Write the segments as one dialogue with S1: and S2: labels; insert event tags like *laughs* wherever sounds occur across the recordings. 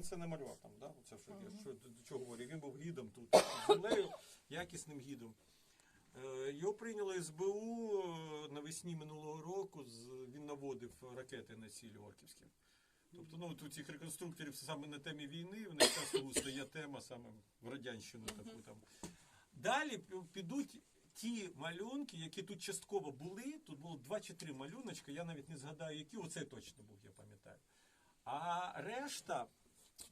S1: він це не малював там, да? Оце що, я, що до до чого говорю. Він був гідом тут *coughs* під землею, якісним гідом. Е, Його прийняли СБУ е, навесні минулого року. з- Він наводив ракети на цілі орківські. Тобто, ну тут цих реконструкторів саме на темі війни, в них часто стає тема саме в радянщину таку там. Далі підуть ті малюнки, які тут частково були. Тут було два чи три малюночка, я навіть не згадаю, які оце точно був, я пам'ятаю. А решта.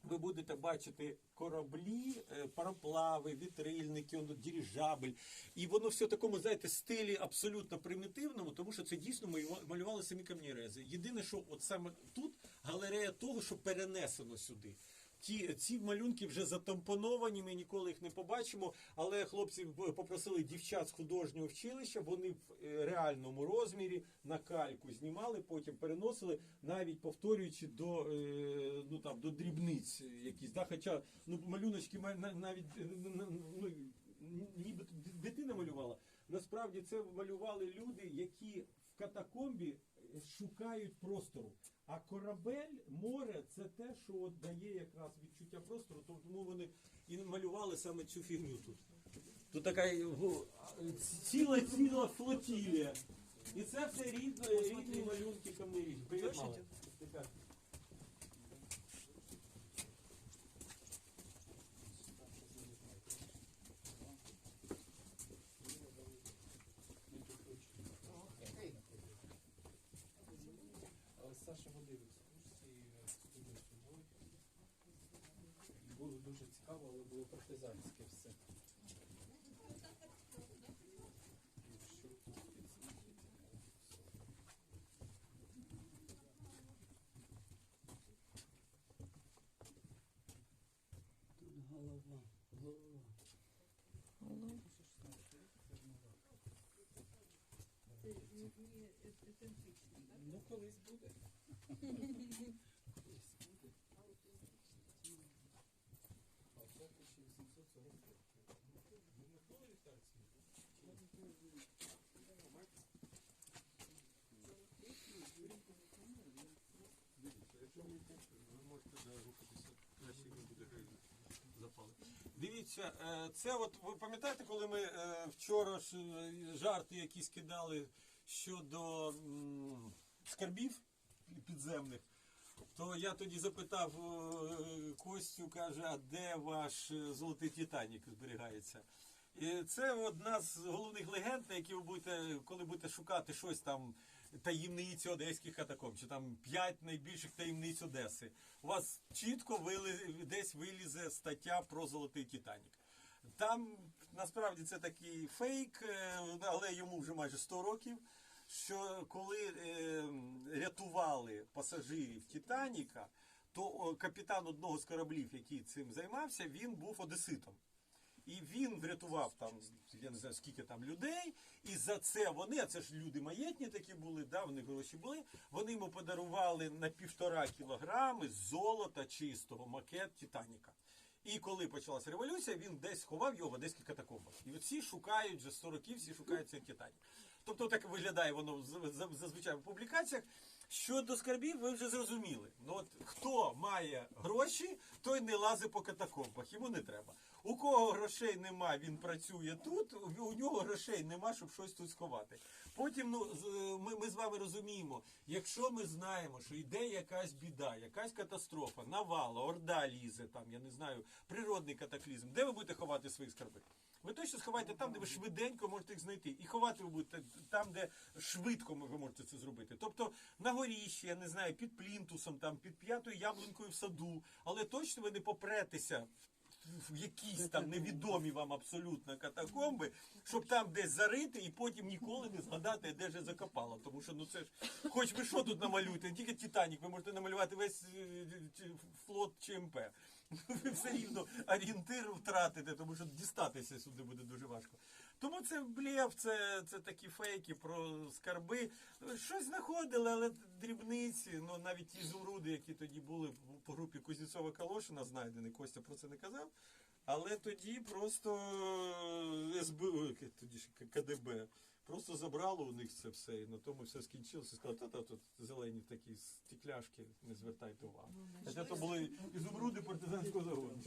S1: Ви будете бачити кораблі, е, пароплави, вітрильники, діріжабель. І воно все в такому, знаєте, стилі абсолютно примітивному, тому що це дійсно малюва- малювали самі камнірези. Єдине, що от саме тут галерея того, що перенесено сюди. Ті, ці малюнки вже затампоновані, ми ніколи їх не побачимо. Але хлопці попросили дівчат з художнього вчилища, вони в е, реальному розмірі на кальку знімали, потім переносили, навіть повторюючи до, е, ну, там, до дрібниць якісь. Да? Хоча ну, малюночки ма- навіть е, ну, ніби дитина малювала. Насправді це малювали люди, які в катакомбі шукають простору. А корабель, море це те, що от дає якраз відчуття простору, тому вони і малювали саме цю фігню тут. Тут така ну, ціла ціла флотілія. І це все рідні, малюнки камері мама. Така.
S2: Але Саша водив екскурсії в студію собою. І було дуже цікаво, але було партизанське все. Тут Тут голова, голова. Ну, колись буде. Колись буде. А це 1840 років. Ви не були вітарці?
S1: Дивіться, якщо ви ви можете да, рухатися, краще не буде запали. Дивіться, е, це от ви пам'ятаєте, коли ми е, вчора е, жарти якісь кидали щодо скарбів підземних, то я тоді запитав Костю, каже, а де ваш золотий Титанік зберігається? І це одна з головних легенд, які ви будете, коли будете шукати щось там, таємниці одеських катакомб, чи там п'ять найбільших таємниць Одеси. У вас чітко вили, десь вилізе стаття про золотий Титанік. Там насправді це такий фейк, е, але йому вже майже 100 років. Що коли е, рятували пасажирів Титаніка, то капітан одного з кораблів, який цим займався, він був одеситом. І він врятував там, я не знаю, скільки там людей, і за це вони, а це ж люди маєтні такі були, да, в них гроші були. Вони йому подарували на півтора кілограми золота чистого макет Титаніка. І коли почалася революція, він десь ховав його в одеських катакомбах. І от всі шукають вже 100 років, всі шукають цей Титанік. Тобто так виглядає воно зазвичай в публікаціях. Щодо скарбів, ви вже зрозуміли. Ну от хто має гроші, той не лазить по катакомбах, йому не треба. У кого грошей нема, він працює тут. У нього грошей нема, щоб щось тут сховати. Потім ну ми, ми з вами розуміємо, якщо ми знаємо, що йде якась біда, якась катастрофа, навала, орда лізе, там я не знаю, природний катаклізм, де ви будете ховати свої скарби? Ви точно сховайте там, де ви швиденько можете їх знайти. І ховати ви будете там, де швидко ви можете це зробити. Тобто на горіщі, я не знаю, під плінтусом, там, під п'ятою яблунькою в саду. Але точно ви не попретеся в якісь там невідомі вам абсолютно катакомби, щоб там десь зарити і потім ніколи не згадати, де ж закопало. Тому що ну це ж, хоч ви що тут намалюєте, тільки Титанік, ви можете намалювати весь е, чи- флот ЧМП. *laughs* Ви все рівно орієнтир втратите, тому що дістатися сюди буде дуже важко. Тому це блєв, це, це такі фейки про скарби. Щось знаходили, але дрібниці, ну навіть ті зумруди, які тоді були по групі Кузнєцова Калошина знайдені, Костя про це не казав. Але тоді просто СБУ, тоді ж КДБ, Просто забрало у них це все, і на тому все скінчилося. Сказали, та-та тут зелені такі стекляшки, не звертайте увагу. Хоча то були ізумруди партизанського загону.